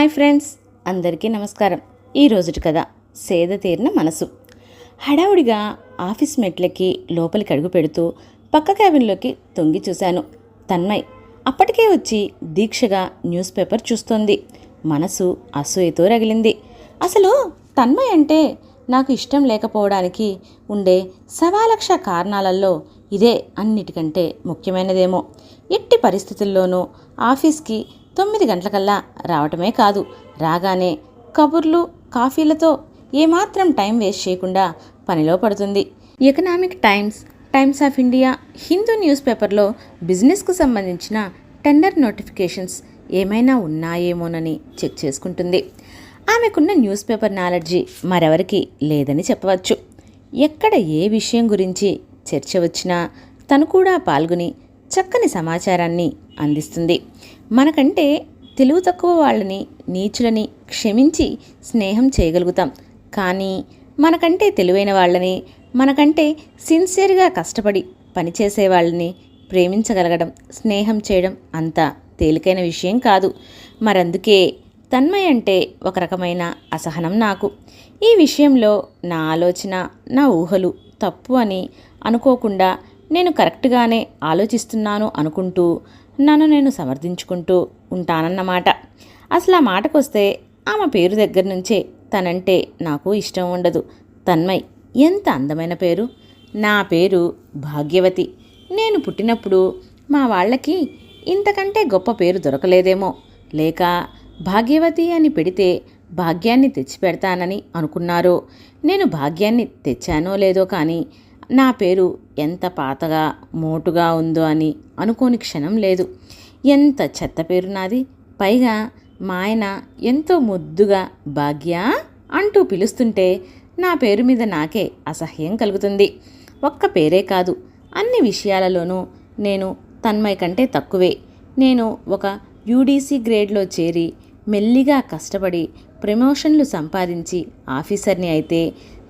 Hi friends అందరికీ నమస్కారం. ఈ రోజుటి కథ సేద తీరిన మనసు. హడావుడిగా ఆఫీస్ మెట్లకి లోపలికి అడుగు పెడుతూ పక్క క్యాబిన్లోకి తొంగి చూశాను. తన్మయ్ అప్పటికే వచ్చి దీక్షగా న్యూస్ పేపర్ చూస్తోంది. మనసు అసూయతో రగిలింది. అసలు తన్మయ్ అంటే నాకు ఇష్టం లేకపోవడానికి ఉండే సవాలక్ష కారణాలలో ఇదే అన్నిటికంటే ముఖ్యమైనదేమో. ఎట్టి పరిస్థితుల్లోనూ ఆఫీస్కి తొమ్మిది గంటలకల్లా రావటమే కాదు. రాగానే కబుర్లు కాఫీలతో ఏమాత్రం టైం వేస్ట్ చేయకుండా పనిలో పడుతుంది. Economic Times Times of India Hindu news పేపర్లో బిజినెస్కు సంబంధించిన టెండర్ నోటిఫికేషన్స్ ఏమైనా ఉన్నాయేమోనని చెక్ చేసుకుంటుంది. ఆమెకున్న న్యూస్ పేపర్ నాలెడ్జి మరెవరికి లేదని చెప్పవచ్చు. ఎక్కడ ఏ విషయం గురించి చర్చ వచ్చినా తను కూడా పాల్గొని చక్కని సమాచారాన్ని అందిస్తుంది. మనకంటే తెలివి తక్కువ వాళ్ళని నీచులని క్షమించి స్నేహం చేయగలుగుతాం. కానీ మనకంటే తెలివైన వాళ్ళని మనకంటే సిన్సియర్గా కష్టపడి పనిచేసే వాళ్ళని ప్రేమించగలగడం స్నేహం చేయడం అంత తేలికైన విషయం కాదు. మరందుకే తన్మయ్ అంటే ఒక రకమైన అసహనం నాకు. ఈ విషయంలో నా ఆలోచన నా ఊహలు తప్పు అని అనుకోకుండా నేను కరెక్ట్గానే ఆలోచిస్తున్నాను అనుకుంటూ నన్ను నేను సమర్థించుకుంటూ ఉంటానన్నమాట. అసలు ఆ మాటకొస్తే ఆమె పేరు దగ్గర నుంచే తనంటే నాకు ఇష్టం ఉండదు. తన్మయ్ ఎంత అందమైన పేరు. నా పేరు భాగ్యవతి. నేను పుట్టినప్పుడు మా వాళ్ళకి ఇంతకంటే గొప్ప పేరు దొరకలేదేమో. లేక భాగ్యవతి అని పెడితే భాగ్యాన్ని తెచ్చిపెడతానని అనుకున్నారో. నేను భాగ్యాన్ని తెచ్చానో లేదో కానీ నా పేరు ఎంత పాతగా మోటుగా ఉందో అని అనుకోని క్షణం లేదు. ఎంత చెత్త పేరు నాది? పైగా మా ఆయన ఎంతో ముద్దుగా భాగ్య అంటూ పిలుస్తుంటే నా పేరు మీద నాకే అసహ్యం కలుగుతుంది. ఒక్క పేరే కాదు అన్ని విషయాలలోనూ నేను తన్మయ కంటే తక్కువే. నేను ఒక యూడీసీ గ్రేడ్లో చేరి మెల్లిగా కష్టపడి ప్రమోషన్లు సంపాదించి ఆఫీసర్ని అయితే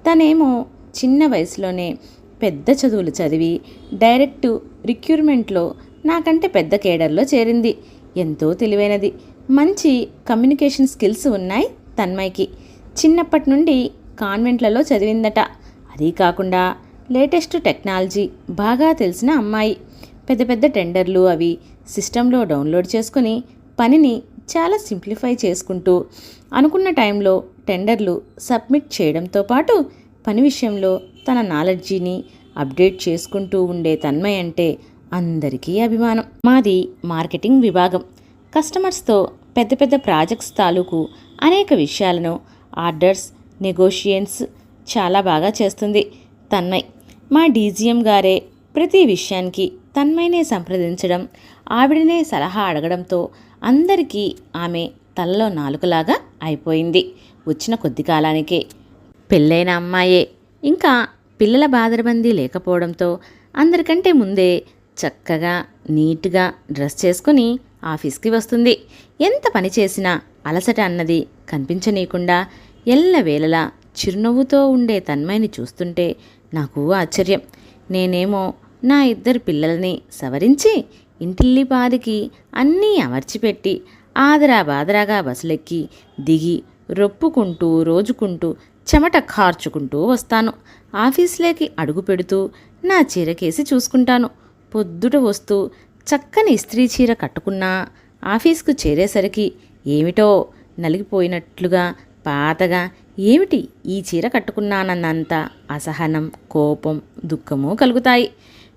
తనేమో చిన్న వయసులోనే పెద్ద చదువులు చదివి డైరెక్ట్ రిక్రూట్మెంట్లో నాకంటే పెద్ద కేడర్లో చేరింది. ఎంతో తెలివైనది. మంచి కమ్యూనికేషన్ స్కిల్స్ ఉన్నాయి తన్మయ్కి. చిన్నప్పటి నుండి కాన్వెంట్లలో చదివిందట. అదీ కాకుండా లేటెస్ట్ టెక్నాలజీ బాగా తెలిసిన అమ్మాయి. పెద్ద పెద్ద టెండర్లు అవి సిస్టంలో డౌన్లోడ్ చేసుకుని పనిని చాలా సింప్లిఫై చేసుకుంటూ అనుకున్న టైంలో టెండర్లు సబ్మిట్ చేయడంతో పాటు పని విషయంలో తన నాలెడ్జీని అప్డేట్ చేసుకుంటూ ఉండే తన్మయ్ అంటే అందరికీ అభిమానం. మాది మార్కెటింగ్ విభాగం. కస్టమర్స్తో పెద్ద పెద్ద ప్రాజెక్ట్స్ తాలూకు అనేక విషయాలను ఆర్డర్స్ నెగోషియన్స్ చాలా బాగా చేస్తుంది తన్మయ్. మా డీజీఎం గారే ప్రతి విషయానికి తన్మయనే సంప్రదించడం ఆవిడనే సలహా అడగడంతో అందరికీ ఆమె తలలో నాలుకలాగా అయిపోయింది. వచ్చిన కొద్ది కాలానికే పెళ్ళైన అమ్మాయే. ఇంకా పిల్లల బాదరబందీ లేకపోవడంతో అందరికంటే ముందే చక్కగా నీట్గా డ్రెస్ చేసుకుని ఆఫీస్కి వస్తుంది. ఎంత పని చేసినా అలసట అన్నది కనిపించనీయకుండా ఎల్లవేళలా చిరునవ్వుతో ఉండే తన్మయ్ని చూస్తుంటే నాకు ఆశ్చర్యం. నేనేమో నా ఇద్దరు పిల్లల్ని సవరించి ఇంటిల్లి పాదికి అన్నీ అమర్చిపెట్టి ఆదరా బాదరాగా బస్సులెక్కి దిగి రొప్పుకుంటూ రోజుకుంటూ చెమట కార్చుకుంటూ వస్తాను. ఆఫీస్లోకి అడుగు పెడుతూ నా చీరకేసి చూసుకుంటాను. పొద్దుట వస్తూ చక్కని ఇస్త్రీ చీర కట్టుకున్నా ఆఫీస్కు చేరేసరికి ఏమిటో నలిగిపోయినట్లుగా పాతగా ఏమిటి ఈ చీర కట్టుకున్నానన్నంత అసహనం కోపం దుఃఖము కలుగుతాయి.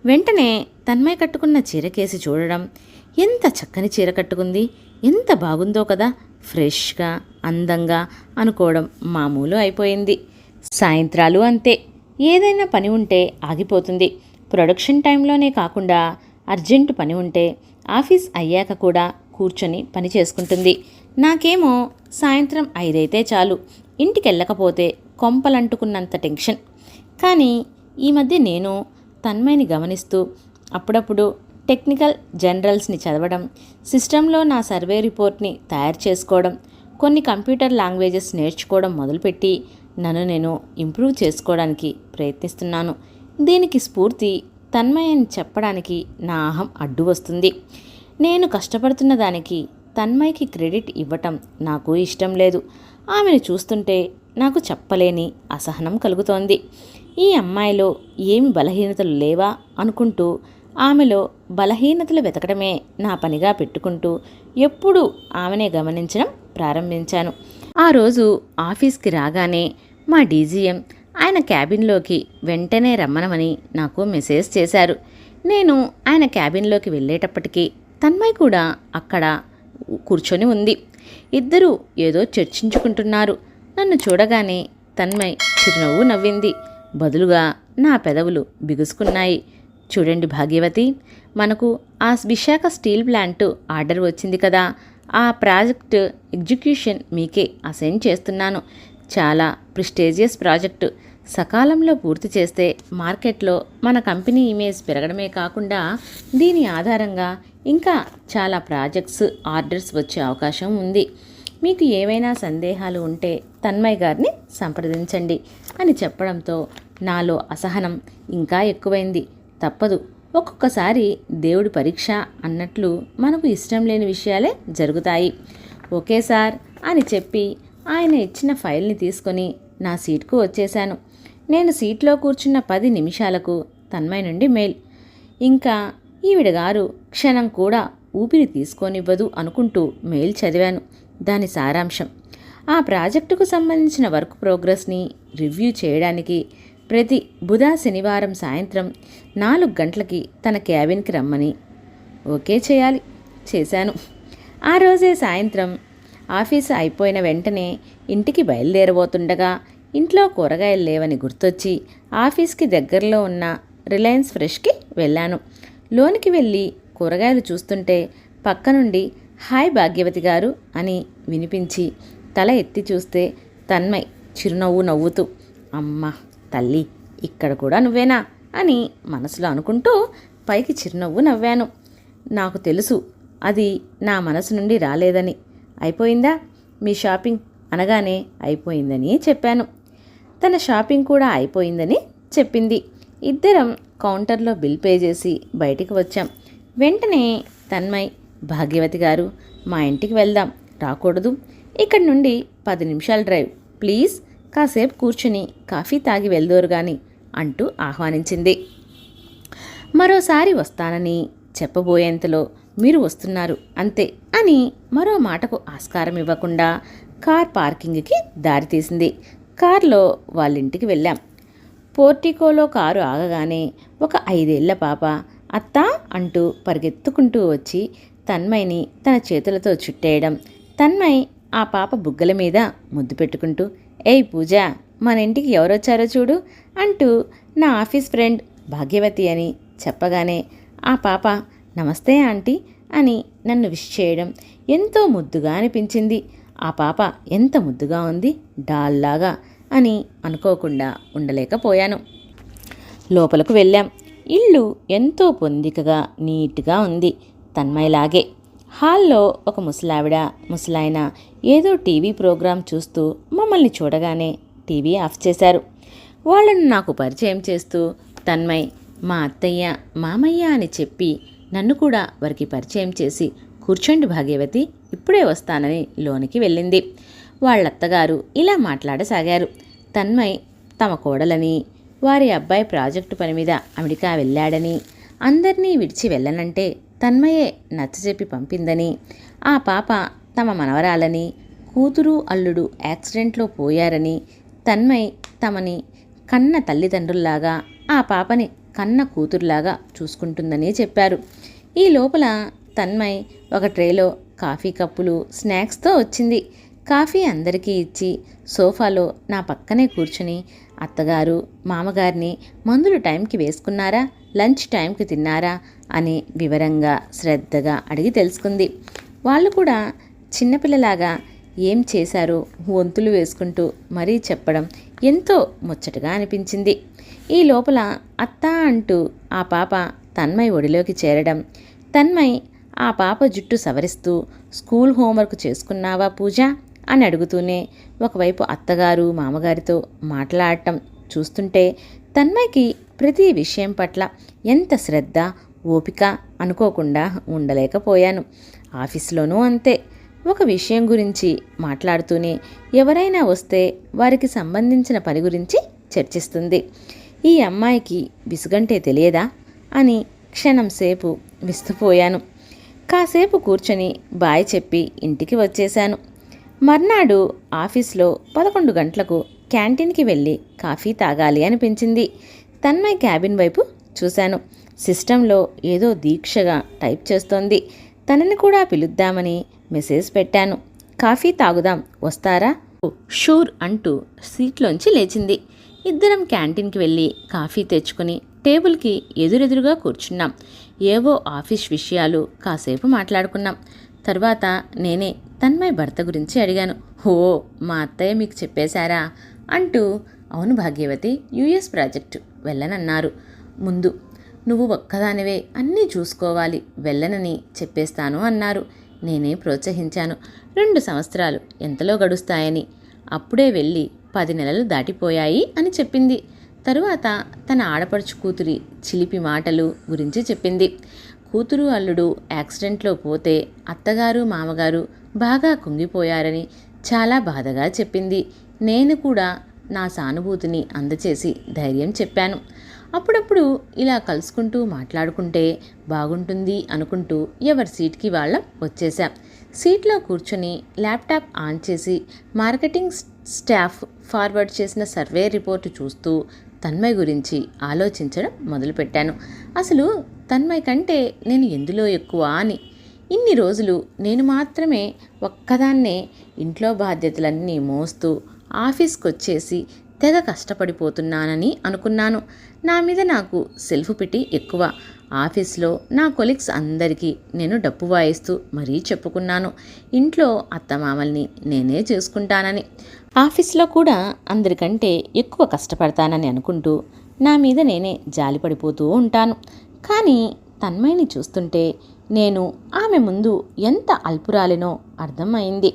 వెంటనే తన్మయ కట్టుకున్న చీరకేసి చూడడం ఎంత చక్కని చీర కట్టుకుంది? ఎంత బాగుందో కదా. ఫ్రెష్గా అందంగా అనుకోవడం మామూలు అయిపోయింది. సాయంత్రాలు అంతే. ఏదైనా పని ఉంటే ఆగిపోతుంది. ప్రొడక్షన్ టైంలోనే కాకుండా అర్జెంటు పని ఉంటే ఆఫీస్ అయ్యాక కూడా కూర్చొని పని చేసుకుంటుంది. నాకేమో సాయంత్రం ఐదైతే చాలు. ఇంటికి వెళ్ళకపోతే కొంపలంటుకున్నంత టెన్షన్. కానీ ఈ మధ్య నేను తన్మయని గమనిస్తూ అప్పుడప్పుడు టెక్నికల్ జనరల్స్ని చదవడం సిస్టంలో నా సర్వే రిపోర్ట్ని తయారు చేసుకోవడం కొన్ని కంప్యూటర్ లాంగ్వేజెస్ నేర్చుకోవడం మొదలుపెట్టి నన్ను నేను ఇంప్రూవ్ చేసుకోవడానికి ప్రయత్నిస్తున్నాను. దీనికి స్ఫూర్తి తన్మయని చెప్పడానికి నా అహం అడ్డు వస్తుంది. నేను కష్టపడుతున్న దానికి తన్మయ్కి క్రెడిట్ ఇవ్వటం నాకు ఇష్టం లేదు. ఆమెను చూస్తుంటే నాకు చెప్పలేని అసహనం కలుగుతోంది. ఈ అమ్మాయిలో ఏమి బలహీనతలు లేవా అనుకుంటూ ఆమెలో బలహీనతలు వెతకడమే నా పనిగా పెట్టుకుంటూ ఎప్పుడూ ఆమెనే గమనించడం ప్రారంభించాను. ఆ రోజు ఆఫీస్కి రాగానే మా డీజీఎం ఆయన క్యాబిన్లోకి వెంటనే రమ్మనమని నాకు మెసేజ్ చేశారు. నేను ఆయన క్యాబిన్లోకి వెళ్ళేటప్పటికీ తన్మయ్ కూడా అక్కడ కూర్చొని ఉంది. ఇద్దరూ ఏదో చర్చించుకుంటున్నారు. నన్ను చూడగానే తన్మయ్ చిరునవ్వు నవ్వింది. బదులుగా నా పెదవులు బిగుసుకున్నాయి. చూడండి భాగ్యవతి మనకు ఆ విశాఖ స్టీల్ ప్లాంట్ ఆర్డర్ వచ్చింది కదా. ఆ ప్రాజెక్ట్ ఎగ్జిక్యూషన్ మీకే అసైన్ చేస్తున్నాను. చాలా ప్రిస్టేజియస్ ప్రాజెక్టు. సకాలంలో పూర్తి చేస్తే మార్కెట్లో మన కంపెనీ ఇమేజ్ పెరగడమే కాకుండా దీని ఆధారంగా ఇంకా చాలా ప్రాజెక్ట్స్ ఆర్డర్స్ వచ్చే అవకాశం ఉంది. మీకు ఏవైనా సందేహాలు ఉంటే తన్మయ్ గారిని సంప్రదించండి అని చెప్పడంతో నాలో అసహనం ఇంకా ఎక్కువైంది. తప్పదు. ఒక్కొక్కసారి దేవుడి పరీక్ష అన్నట్లు మనకు ఇష్టం లేని విషయాలే జరుగుతాయి. ఓకే సార్ అని చెప్పి ఆయన ఇచ్చిన ఫైల్ని తీసుకొని నా సీట్కు వచ్చేశాను. నేను సీట్లో కూర్చున్న పది నిమిషాలకు తన్మయ్ నుండి మెయిల్. ఇంకా ఈవిడ గారు క్షణం కూడా ఊపిరి తీసుకోనివ్వదు అనుకుంటూ మెయిల్ చదివాను. దాని సారాంశం. ఆ ప్రాజెక్టుకు సంబంధించిన వర్క్ ప్రోగ్రెస్ని రివ్యూ చేయడానికి ప్రతి బుధ శనివారం సాయంత్రం నాలుగు గంటలకి తన క్యాబిన్కి రమ్మని ఓకే చేయాలి. చేశాను. ఆ రోజే సాయంత్రం ఆఫీసు అయిపోయిన వెంటనే ఇంటికి బయలుదేరబోతుండగా ఇంట్లో కూరగాయలు లేవని గుర్తొచ్చి ఆఫీస్కి దగ్గరలో ఉన్న రిలయన్స్ ఫ్రెష్కి వెళ్ళాను. లోనికి వెళ్ళి కూరగాయలు చూస్తుంటే పక్క నుండి హాయ్ భాగ్యవతి గారు అని వినిపించి తల ఎత్తి చూస్తే తన్మయ్ చిరునవ్వు నవ్వుతూ అమ్మ తల్లి ఇక్కడ కూడా నువ్వేనా? అని మనసులో అనుకుంటూ పైకి చిరునవ్వు నవ్వాను. నాకు తెలుసు అది నా మనసు నుండి రాలేదని. అయిపోయిందా? మీ షాపింగ్? అనగానే అయిపోయిందని చెప్పాను. తన షాపింగ్ కూడా అయిపోయిందని చెప్పింది. ఇద్దరం కౌంటర్లో బిల్ పే చేసి బయటికి వచ్చాం. వెంటనే తన్మయ్ భాగ్యవతి గారు మా ఇంటికి వెళ్దాం రాకూడదు. ఇక్కడి నుండి పది నిమిషాల డ్రైవ్. ప్లీజ్ కాసేపు కూర్చుని కాఫీ తాగి వెళ్దోరు గాని అంటూ ఆహ్వానించింది. మరోసారి వస్తానని చెప్పబోయేంతలో మీరు వస్తున్నారు అంతే అని మరో మాటకు ఆస్కారం ఇవ్వకుండా కార్ పార్కింగ్కి దారితీసింది కార్లో వాళ్ళింటికి వెళ్ళాం. పోర్టికోలో కారు ఆగగానే ఒక ఐదేళ్ళ పాప అత్తా అంటూ పరిగెత్తుకుంటూ వచ్చి తన్మయ్ని తన చేతులతో చుట్టేయడం. తన్మయ్ ఆ పాప బుగ్గల మీద ముద్దు పెట్టుకుంటూ ఏయ్ పూజ మన ఇంటికి ఎవరొచ్చారో చూడు అంటూ నా ఆఫీస్ ఫ్రెండ్ భాగ్యవతి అని చెప్పగానే ఆ పాప నమస్తే ఆంటీ అని నన్ను విష్ చేయడం ఎంతో ముద్దుగా అనిపించింది. ఆ పాప ఎంత ముద్దుగా ఉంది డాల్లాగా అని అనుకోకుండా ఉండలేకపోయాను. లోపలకు వెళ్ళాం. ఇల్లు ఎంతో పొందికగా నీట్గా ఉంది. తన్మయలాగే హాల్లో ఒక ముసలావిడ ముసలాయన ఏదో టీవీ ప్రోగ్రాం చూస్తూ మమ్మల్ని చూడగానే టీవీ ఆఫ్ చేశారు. వాళ్ళను నాకు పరిచయం చేస్తూ తన్మయ్ మా అత్తయ్య మామయ్య అని చెప్పి నన్ను కూడా వారికి పరిచయం చేసి కూర్చోండి భాగ్యవతి ఇప్పుడే వస్తానని లోనికి వెళ్ళింది. వాళ్ళత్తగారు ఇలా మాట్లాడసాగారు. తన్మయ్ తమ కోడలని వారి అబ్బాయి ప్రాజెక్టు పని మీద అమెరికా వెళ్ళాడని అందరినీ విడిచి వెళ్ళనంటే తన్మయే నచ్చజెప్పి పంపిందని. ఆ పాప తమ మనవరాలని కూతురు అల్లుడు యాక్సిడెంట్లో పోయారని తన్మయ్ తమని కన్న తల్లిదండ్రుల్లాగా ఆ పాపని కన్న కూతురులాగా చూసుకుంటుందని చెప్పారు. ఈ లోపల తన్మయ్ ఒక ట్రేలో కాఫీ కప్పులు స్నాక్స్తో వచ్చింది. కాఫీ అందరికీ ఇచ్చి సోఫాలో నా పక్కనే కూర్చుని అత్తగారు మామగారిని మందులు టైంకి వేసుకున్నారా? లంచ్ టైంకి తిన్నారా? అని వివరంగా శ్రద్ధగా అడిగి తెలుసుకుంది. వాళ్ళు కూడా చిన్నపిల్లలాగా ఏం చేశారో వంతులు వేసుకుంటూ మరీ చెప్పడం ఎంతో ముచ్చటగా అనిపించింది. ఈ లోపల అత్త అంటూ ఆ పాప తన్మయ్ ఒడిలోకి చేరడం తన్మయ్ ఆ పాప జుట్టు సవరిస్తూ స్కూల్ హోంవర్క్ చేసుకున్నావా పూజ అని అడుగుతూనే ఒకవైపు అత్తగారు మామగారితో మాట్లాడటం చూస్తుంటే తన్మయ్కి ప్రతి విషయం పట్ల ఎంత శ్రద్ధ ఓపిక అనుకోకుండా ఉండలేకపోయాను. ఆఫీస్లోనూ అంతే. ఒక విషయం గురించి మాట్లాడుతూనే ఎవరైనా వస్తే వారికి సంబంధించిన పని గురించి చర్చిస్తుంది. ఈ అమ్మాయికి విసుగంటే తెలియదా? అని క్షణం సేపు విస్తుపోయాను. కాసేపు కూర్చొని బాయ్ చెప్పి ఇంటికి వచ్చేశాను. మర్నాడు ఆఫీస్లో పదకొండు గంటలకు క్యాంటీన్కి వెళ్ళి కాఫీ తాగాలి అనిపించింది. తన్మయ్ క్యాబిన్ వైపు చూశాను. సిస్టంలో ఏదో దీక్షగా టైప్ చేస్తోంది. తనని కూడా పిలుద్దామని మెసేజ్ పెట్టాను. కాఫీ తాగుదాం వస్తారా? షూర్ అంటూ సీట్లోంచి లేచింది. ఇద్దరం క్యాంటీన్కి వెళ్ళి కాఫీ తెచ్చుకుని టేబుల్కి ఎదురెదురుగా కూర్చున్నాం. ఏవో ఆఫీస్ విషయాలు కాసేపు మాట్లాడుకున్నాం. తర్వాత నేనే తన్మయ్ భర్త గురించి అడిగాను. ఓ మా అత్తయ్య మీకు చెప్పేశారా? అంటూ అవును భాగ్యవతి యుఎస్ ప్రాజెక్టు వెళ్ళనన్నారు. ముందు నువ్వు ఒక్కదానివే అన్నీ చూసుకోవాలి వెళ్ళనని చెప్పేస్తాను అన్నారు. నేనే ప్రోత్సహించాను. రెండు సంవత్సరాలు ఎంతలో గడుస్తాయని. అప్పుడే వెళ్ళి పది నెలలు దాటిపోయాయి అని చెప్పింది. తరువాత తన ఆడపడుచు కూతురి చిలిపి మాటలు గురించి చెప్పింది. కూతురు అల్లుడు యాక్సిడెంట్లో పోతే అత్తగారు మామగారు బాగా కుంగిపోయారని చాలా బాధగా చెప్పింది. నేను కూడా నా సానుభూతిని అందచేసి ధైర్యం చెప్పాను. అప్పుడప్పుడు ఇలా కలుసుకుంటూ మాట్లాడుకుంటే బాగుంటుంది అనుకుంటూ ఎవరి సీట్కి వాళ్ళం వచ్చేసాం సీట్లో కూర్చొని ల్యాప్టాప్ ఆన్ చేసి మార్కెటింగ్ స్టాఫ్ ఫార్వర్డ్ చేసిన సర్వే రిపోర్టు చూస్తూ తన్మయ్ గురించి ఆలోచించడం మొదలుపెట్టాను. అసలు తన్మయ్ కంటే నేను ఎందులో ఎక్కువ అని. ఇన్ని రోజులు నేను మాత్రమే ఒక్కదాన్నే ఇంట్లో బాధ్యతలన్నీ మోస్తూ ఆఫీస్కి వచ్చేసి తెగ కష్టపడిపోతున్నానని అనుకున్నాను. నా మీద నాకు సెల్ఫ్ పిటి ఎక్కువ. ఆఫీస్లో నా కొలీగ్స్ అందరికీ నేను డప్పు వాయిస్తూ మరీ చెప్పుకున్నాను. ఇంట్లో అత్తమామల్ని నేనే చేసుకుంటానని. ఆఫీస్లో కూడా అందరికంటే ఎక్కువ కష్టపడతానని అనుకుంటూ నా మీద నేనే జాలిపడిపోతూ ఉంటాను. కానీ తన్మయిని చూస్తుంటే నేను ఆమె ముందు ఎంత అల్పురాలినో అర్థమైంది.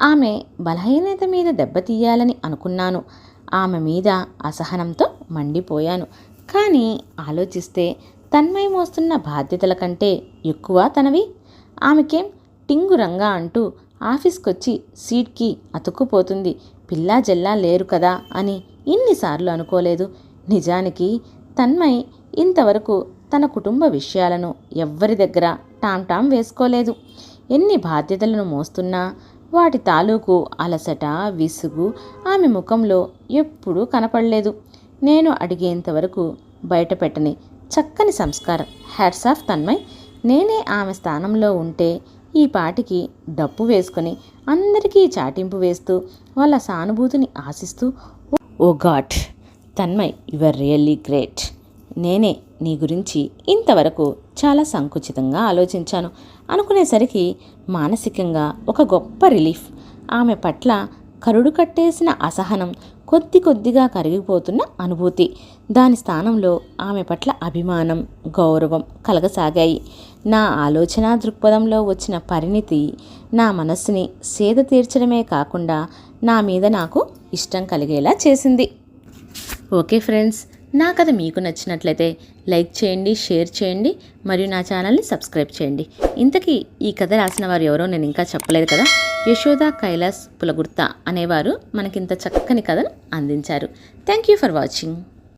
ఆమె బలహీనత మీద దెబ్బతీయాలని అనుకున్నాను. ఆమె మీద అసహనంతో మండిపోయాను. కానీ ఆలోచిస్తే తన్మయ మోస్తున్న బాధ్యతల కంటే ఎక్కువ తనవి. ఆమెకేం టింగురంగా అంటూ ఆఫీస్కొచ్చి సీట్కి అతుక్కుపోతుంది. పిల్లా జల్లా లేరు కదా అని ఇన్నిసార్లు అనుకోలేదు. నిజానికి తన్మయ్ ఇంతవరకు తన కుటుంబ విషయాలను ఎవ్వరి దగ్గర టామ్ టామ్ వేసుకోలేదు. ఎన్ని బాధ్యతలను మోస్తున్నా వాటి తాలూకు అలసట విసుగు ఆమె ముఖంలో ఎప్పుడూ కనపడలేదు. నేను అడిగేంతవరకు బయటపెట్టని చక్కని సంస్కారం. Hats off Tanmay. నేనే ఆమె స్థానంలో ఉంటే ఈ పాటికి డప్పు వేసుకొని అందరికీ చాటింపు వేస్తూ వాళ్ళ సానుభూతిని ఆశిస్తూ ఓ God! Tanmay you are really great నేనే నీ గురించి ఇంతవరకు చాలా సంకుచితంగా ఆలోచించాను. అనుకునేసరికి మానసికంగా ఒక గొప్ప రిలీఫ్. ఆమె పట్ల కరుడు కట్టేసిన అసహనం కొద్ది కొద్దిగా కరిగిపోతున్న అనుభూతి. దాని స్థానంలో ఆమె పట్ల అభిమానం గౌరవం కలగసాగాయి. నా ఆలోచన దృక్పథంలో వచ్చిన పరిణితి నా మనస్సుని సేద తీర్చడమే కాకుండా నా మీద నాకు ఇష్టం కలిగేలా చేసింది. ఓకే ఫ్రెండ్స్ నా కథ మీకు నచ్చినట్లయితే లైక్ చేయండి షేర్ చేయండి మరియు నా ఛానల్ని సబ్స్క్రైబ్ చేయండి. ఇంతకీ ఈ కథ రాసిన వారు ఎవరో నేను ఇంకా చెప్పలేదు కదా? యశోద కైలాస్ పులగుర్త అనేవారు మనకింత చక్కని కథను అందించారు. Thank you for watching.